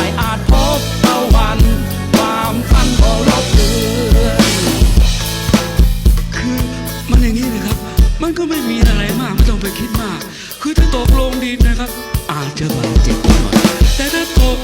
ายอาจพบตะวัน ความคันของรถเรือนคือมันอย่างนี้นะครับ มันก็ไม่มีอะไรมากไม่ต้องไปคิดมาก คือถ้าตกลงดินนะครับ อาจจะบาดเจ็บหน่อยแต่ถ้าตก